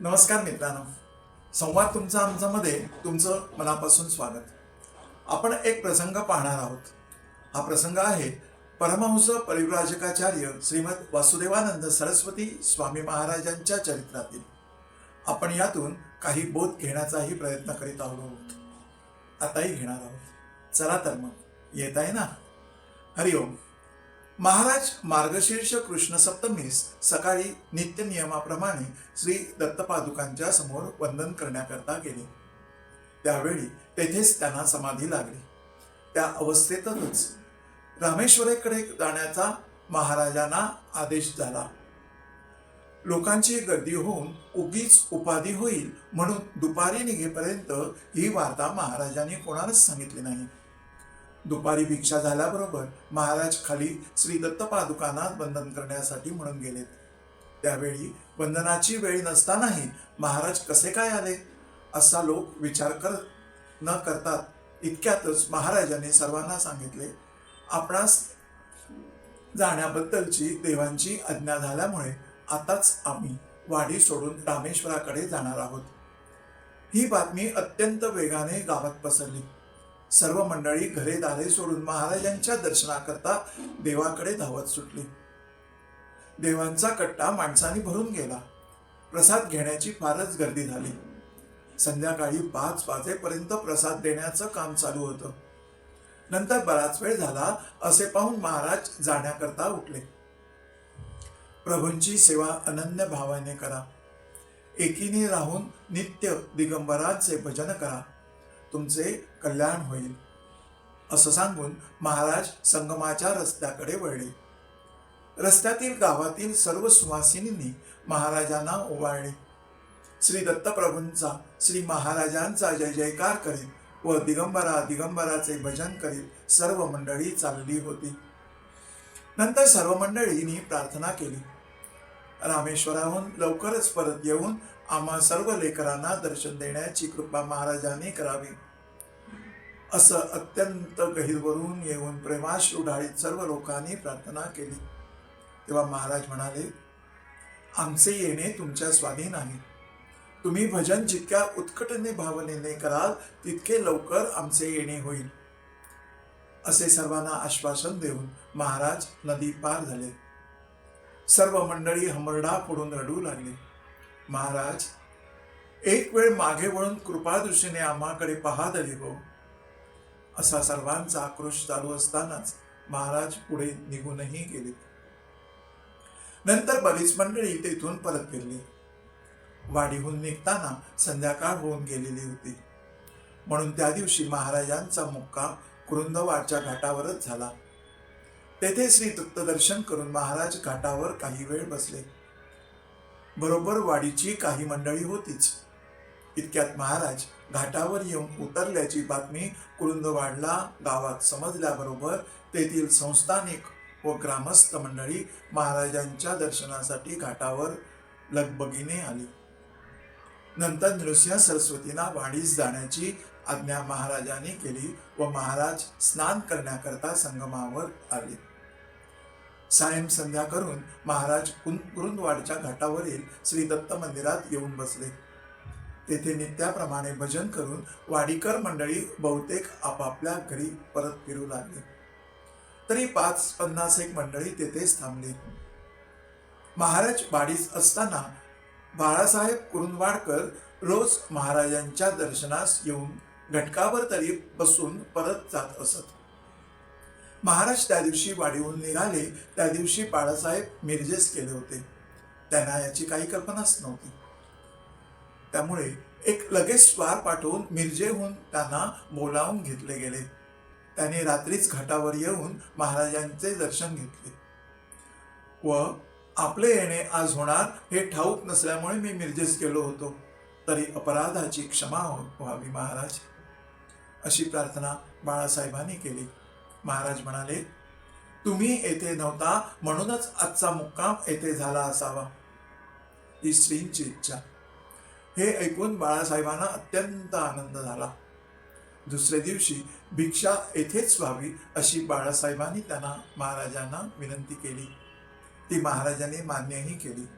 नमस्कार मित्रांनो. संवाद तुमचा आमच्यामध्ये तुमचं मनापासून स्वागत. आपण एक प्रसंग पाहणार आहोत. हा प्रसंग आहे परमहंस परिव्राजकाचार्य श्रीमद वासुदेवानंद सरस्वती स्वामी महाराजांच्या चरित्रातील. आपण यातून काही बोध घेण्याचाही प्रयत्न करीत आहोत. आताही घेणार आहोत. चला तर मग. येत आहे ना? हरिओम. महाराज मार्गशीर्ष कृष्ण सप्तमीस सकाळी नित्य नियमाप्रमाणे श्री दत्तपादुकांच्या समोर वंदन करण्याकरता गेले. त्यावेळी तेथेच त्यांना समाधी लागली. त्या अवस्थेतच रामेश्वरेकडे जाण्याचा महाराजांना आदेश झाला. लोकांची गर्दी होऊन उगीच उपाधी होईल म्हणून दुपारी निघेपर्यंत ही वार्ता महाराजांनी कोणालाच सांगितली नाही. दुपारी भिक्षा झाल्याबरोबर महाराज खाली श्री दत्तपादुकांना वंदन करण्यासाठी म्हणून गेलेत त्यावेळी वंदनाची वेळ नसतानाही महाराज कसे काय आले? असा लोक विचार कर न करतात इतक्यातच महाराजांनी सर्वांना सांगितले. आपणास जाण्याबद्दलची देवांची आज्ञा झाल्यामुळे आताच आम्ही वाडी सोडून रामेश्वराकडे जाणार आहोत. ही बातमी अत्यंत वेगाने गावात पसरली. सर्व मंडळी घरे दारे सोडून महाराजांच्या दर्शनाकरता देवाकडे धावत सुटली. देवांचा कट्टा माणसांनी भरून गेला. प्रसाद घेण्याची फारच गर्दी झाली. संध्याकाळी पाच वाजेपर्यंत प्रसाद देण्याचं काम चालू होतं. नंतर बराच वेळ झाला असे पाहून महाराज जाण्याकरता उठले. प्रभूंची सेवा अनन्य भावाने करा. एकीने राहून नित्य दिगंबरांचे भजन करा. तुमचे कल्याण होईल. असं सांगून महाराज संगमाच्या रस्त्याकडे वळले. रस्त्यातील गावातील सर्व सुवासिनींनी महाराजांना ओवाळले. श्री दत्तप्रभूंचा श्री महाराजांचा जय जयकार करीत व दिगंबरा दिगंबराचे भजन करीत सर्व मंडळी चालली होती. नंतर सर्व मंडळींनी प्रार्थना केली. रामेश्वराहून लवकरच परत येऊन आम्हा सर्व लेकरांना दर्शन देण्याची कृपा महाराजांनी करावी. असं अत्यंत गहिरवरून येऊन प्रेमाश्रू ढाळीत सर्व लोकांनी प्रार्थना केली. तेव्हा महाराज म्हणाले आमचे येणे तुमच्या स्वाधीन आहे. तुम्ही भजन जितक्या उत्कटने भावनेने कराल तितके लवकर आमचे येणे होईल. असे सर्वांना आश्वासन देऊन महाराज नदी पार झाले. सर्व मंडळी हमरडा फोडून रडू लागले. महाराज एक वेळ मागे वळून कृपादृष्टीने आम्हाकडे पहा तरी हो असा सर्वांचा आक्रोश चालू असतानाच महाराज पुढे निघूनही गेले. नंतर बरीच मंडळी तेथून परत फिरली. वाडीहून निघताना संध्याकाळ होऊन गेलेली होती. म्हणून त्या दिवशी महाराजांचा मुक्का कुरुंदवाडच्या घाटावरच झाला. तेथे श्री दत्तदर्शन करून महाराज घाटावर काही वेळ बसले. बरोबर वाडीची काही मंडळी होतीच. इतक्यात महाराज घाटावर येऊन उतरल्याची बातमी कुरुंदवाडला गावात समजल्याबरोबर तेथील संस्थानिक व ग्रामस्थ मंडळी महाराजांच्या दर्शनासाठी घाटावर लगबगीने आली. नंतर नृसिंह सरस्वतींना वाडीस जाण्याची आज्ञा महाराजांनी केली व महाराज स्नान करण्याकरता संगमावर आले. सायं संध्या करून महाराज कुरुंदवाडच्या घाटावरील श्री दत्त मंदिरात येऊन बसले. तेथे नित्याप्रमाणे भजन करून वाडीकर मंडळी बहुतेक आपापल्या घरी परत फिरू लागले. तरी पाच पन्नास एक मंडळी तेथेच थांबली. महाराज वाडीस असताना बाळासाहेब कुरुंदवाडकर रोज महाराजांच्या दर्शनास येऊन घटकावर तरी बसून परत जात असत. महाराज त्या दिवशी वाडीहून निघाले त्या दिवशी बाळासाहेब मिरजेस केले होते. त्यांना याची काही कल्पनाच नव्हती. त्यामुळे एक लगेच स्वार पाठवून मिरजेहून त्यांना बोलावून घेतले गेले. त्याने रात्रीच घाटावर येऊन महाराजांचे दर्शन घेतले. व आपले येणे आज होणार हे ठाऊक नसल्यामुळे मी मिरजेस गेलो होतो. तरी अपराधाची क्षमा व्हावी महाराज. अशी प्रार्थना बाळासाहेबांनी केली. महाराज म्हणाले तुम्ही येथे नव्हता म्हणूनच आजचा मुक्काम येथे झाला असावा. ही स्त्रींची इच्छा. हे ऐकून बाळासाहेबांना अत्यंत आनंद झाला. दुसऱ्या दिवशी भिक्षा येथेच व्हावी अशी बाळासाहेबांनी त्यांना महाराजांना विनंती केली. ती महाराजांनी मान्यही केली.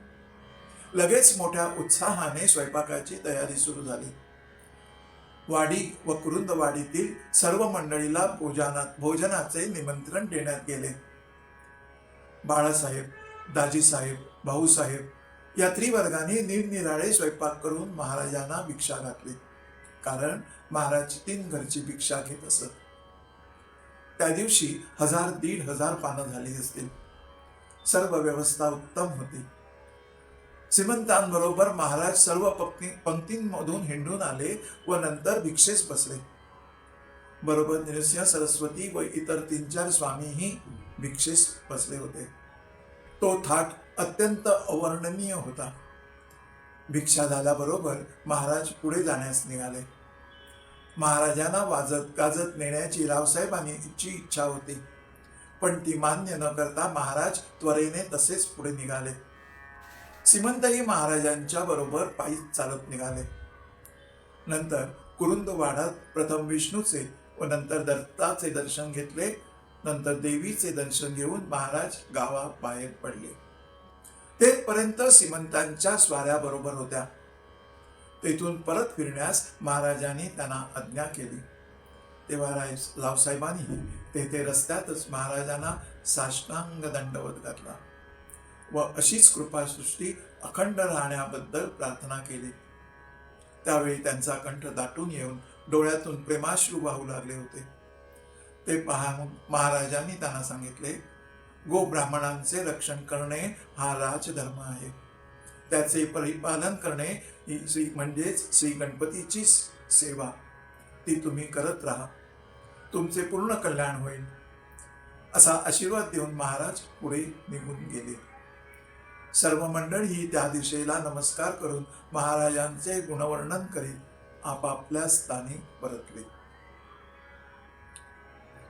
लगेच मोठ्या उत्साहाने स्वयंपाकाची तयारी सुरू झाली. वाडी व कुरुंदवाडीतील सर्व मंडळीला भोजनात भोजनाचे निमंत्रण देण्यात गेले. बाळासाहेब दाजीसाहेब भाऊसाहेब या त्रिवर्गाने निरनिराळे स्वयंपाक करून महाराजांना भिक्षा घातली. कारण महाराज तीन घरची भिक्षा घेत असत. त्या दिवशी हजार दीड हजार पानं झाली असतील. सर्व व्यवस्था उत्तम होती. श्रीमंतांबरोबर महाराज सर्व पक्ती पंक्तींमधून हिंडून आले व नंतर भिक्षेस बसले. बरोबर नृसिंह सरस्वती व इतर तीन चार स्वामीही भिक्षेस बसले होते. तो थाट अत्यंत अवर्णनीय होता. भिक्षा झाल्याबरोबर महाराज पुढे जाण्यास निघाले. महाराजांना वाजत गाजत नेण्याची रावसाहेबांची इच्छा होती. पण ती मान्य न करता महाराज त्वरेने तसेच पुढे निघाले. श्रीमंतही महाराजांच्या बरोबर पायी चालत निघाले. नंतर कुरुंदवाडात प्रथम विष्णूचे व नंतर दत्ताचे दर्शन घेतले. नंतर देवीचे दर्शन घेऊन महाराज गावाबाहेर पडले. तेथपर्यंत श्रीमंतांच्या स्वाऱ्याबरोबर होत्या. तेथून परत फिरण्यास महाराजांनी त्यांना आज्ञा केली. तेव्हा राय रावसाहेबांनी तेथे रस्त्यातच महाराजांना साष्टांग दंडवत घातला व अशीच कृपासृष्टी अखंड राहण्याबद्दल प्रार्थना केली. त्यावेळी त्यांचा कंठ दाटून येऊन डोळ्यातून प्रेमाश्रू वाहू लागले होते. ते पहा महाराजांनी त्यांना सांगितले गो ब्राह्मणांचे रक्षण करणे हा राजधर्म आहे. त्याचे परिपालन करणे ही श्री म्हणजेच श्री गणपतीची सेवा. ती तुम्ही करत राहा. तुमचे पूर्ण कल्याण होईल. असा आशीर्वाद देऊन महाराज पुढे निघून गेले. सर्व मंडळी त्या दिशेला नमस्कार करून महाराजांचे गुणवर्णन करीत आपापल्या स्थानी परतले.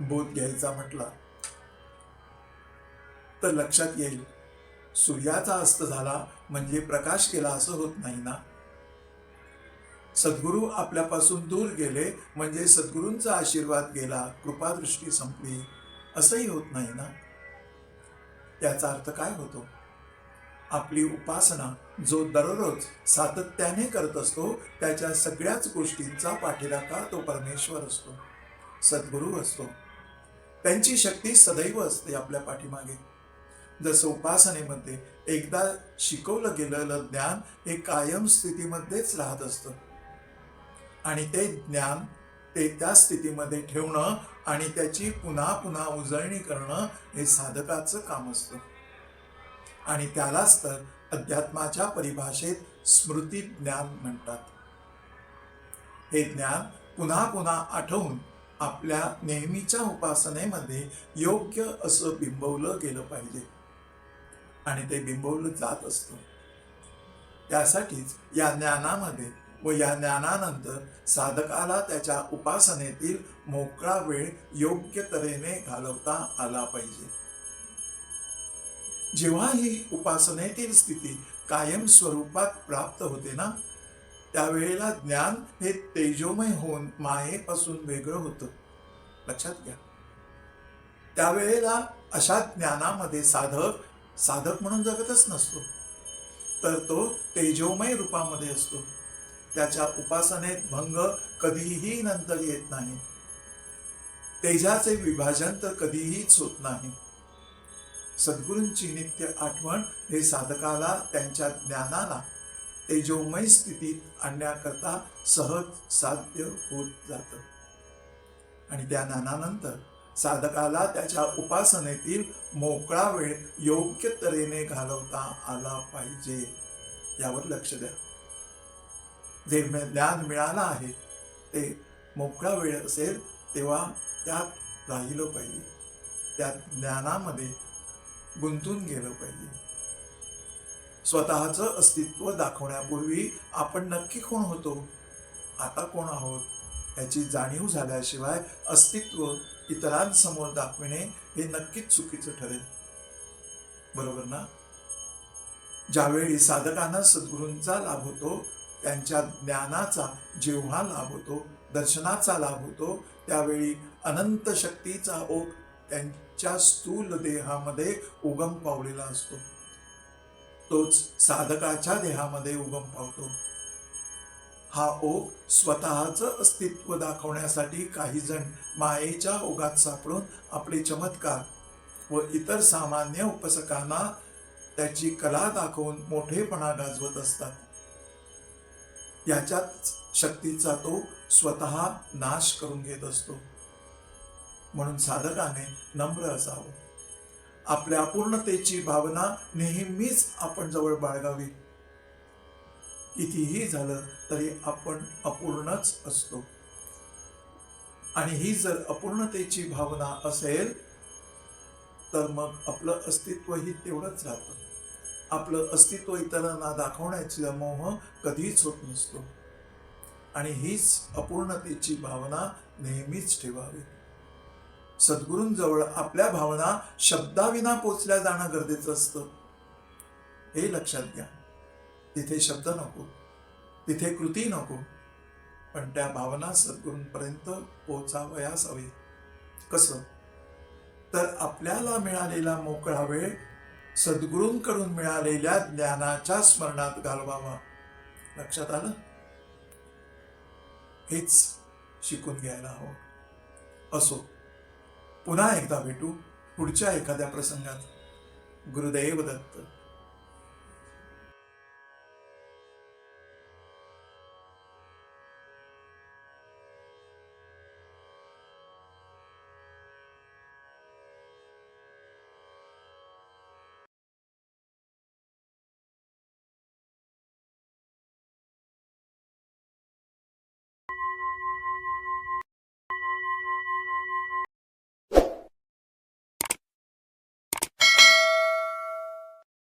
बोध घ्यायचा म्हटला. तर लक्षात येईल. सूर्याचा अस्त झाला म्हणजे प्रकाश केला असं होत नाही ना? सद्गुरू आपल्यापासून दूर गेले म्हणजे सद्गुरूंचा आशीर्वाद गेला कृपादृष्टी संपली असंही होत नाही ना? याचा अर्थ काय होतो? आपली उपासना जो दररोज सातत्याने करत असतो त्याच्या सगळ्याच गोष्टींचा पाठीराखा तो परमेश्वर असतो. सद्गुरू असतो. त्यांची शक्ती सदैव असते आपल्या पाठीमागे. जसं उपासनेमध्ये एकदा शिकवलं गेलेलं ज्ञान हे कायम स्थितीमध्येच राहत असतं. आणि ते ज्ञान ते त्या स्थितीमध्ये ठेवणं आणि त्याची पुन्हा पुन्हा उजळणी करणं हे साधकाचं काम असतं. आणि त्यालाच तर अध्यात्माच्या परिभाषेत स्मृती ज्ञान म्हणतात. हे ज्ञान पुन्हा पुन्हा आठवून आपल्या नेहमीच्या उपासनेमध्ये योग्य असं बिंबवलं गेलं पाहिजे. आणि ते बिंबवलं जात असतं. त्यासाठीच या ज्ञानामध्ये व या ज्ञानानंतर साधकाला त्याच्या उपासनेतील मोकळा वेळ योग्य तऱ्हेने घालवता आला पाहिजे. जेव्हा ही उपासनेतील स्थिती कायम स्वरूपात प्राप्त होते ना त्यावेळेला ज्ञान हे तेजोमय होऊन मायेपासून वेगळं होतं. लक्षात घ्या. त्यावेळेला अशा ज्ञानामध्ये साधक साधक म्हणून जगतच नसतो. तर तो तेजोमय रूपामध्ये असतो. त्याच्या उपासनेत भंग कधीही नंतर येत नाही. तेजाचे विभाजन तर कधीहीच होत नाही. सद्गुरूंची नित्य आठवण हे साधकाला त्यांच्या ज्ञानाला तेजोमय स्थितीत आणण्याकरता सहज साध्य होत जातं. आणि त्या ज्ञानानंतर साधकाला त्याच्या उपासनेतील मोकळा वेळ योग्य तऱ्हेने घालवता आला पाहिजे. यावर लक्ष द्या. जे ज्ञान मिळालं आहे ते मोकळा वेळ असेल तेव्हा त्यात राहिलं पाहिजे. त्या ज्ञानामध्ये गुंतून गेलं पाहिजे. स्वतःचं अस्तित्व दाखवण्यापूर्वी आपण नक्की कोण होतो? आता कोण आहोत? याची जाणीव झाल्याशिवाय अस्तित्व इतरांसमोर दाखविणे हे नक्कीच चुकीचं ठरेल. बरोबर ना? ज्यावेळी साधकांना सद्गुरूंचा लाभ होतो त्यांच्या ज्ञानाचा जेव्हा लाभ होतो दर्शनाचा लाभ होतो त्यावेळी अनंत शक्तीचा ओघ त्यांच्या स्थूल देहामध्ये उगम पावलेला असतो. तोच साधकाच्या देहामध्ये उगम पावतो. हा ओघ स्वतःचं अस्तित्व दाखवण्यासाठी काही जण मायेच्या ओघात सापडून आपले चमत्कार व इतर सामान्य उपसकांना त्याची कला दाखवून मोठेपणा गाजवत असतात. याच्याच शक्तीचा तो स्वतः नाश करून घेत असतो. म्हणून साधकाने नम्र असावं. आपल्या अपूर्णतेची भावना नेहमीच आपण जवळ बाळगावी. कितीही झालं तरी आपण अपूर्णच असतो. आणि ही जर अपूर्णतेची भावना असेल तर मग आपलं अस्तित्वही तेवढंच राहतं. आपलं अस्तित्व इतरांना दाखवण्याचा मोह कधीच होत नसतो. आणि हीच अपूर्णतेची भावना नेहमीच ठेवावी. सद्गुरूंजवळ आपल्या भावना शब्दाविना पोचल्या जाणं गरजेचं असतं. हे लक्षात घ्या. तिथे शब्द नको तिथे कृती नको पण त्या भावना सद्गुरूंपर्यंत पोचावयास हवे. कसं? तर आपल्याला मिळालेला मोकळा वेळ सद्गुरूंकडून मिळालेल्या ज्ञानाच्या स्मरणात घालवावा. लक्षात आलं? हेच शिकून घ्यायला हवं. असो पुन्हा एकदा भेटू पुढच्या एखाद्या प्रसंगात. गुरुदेव दत्त.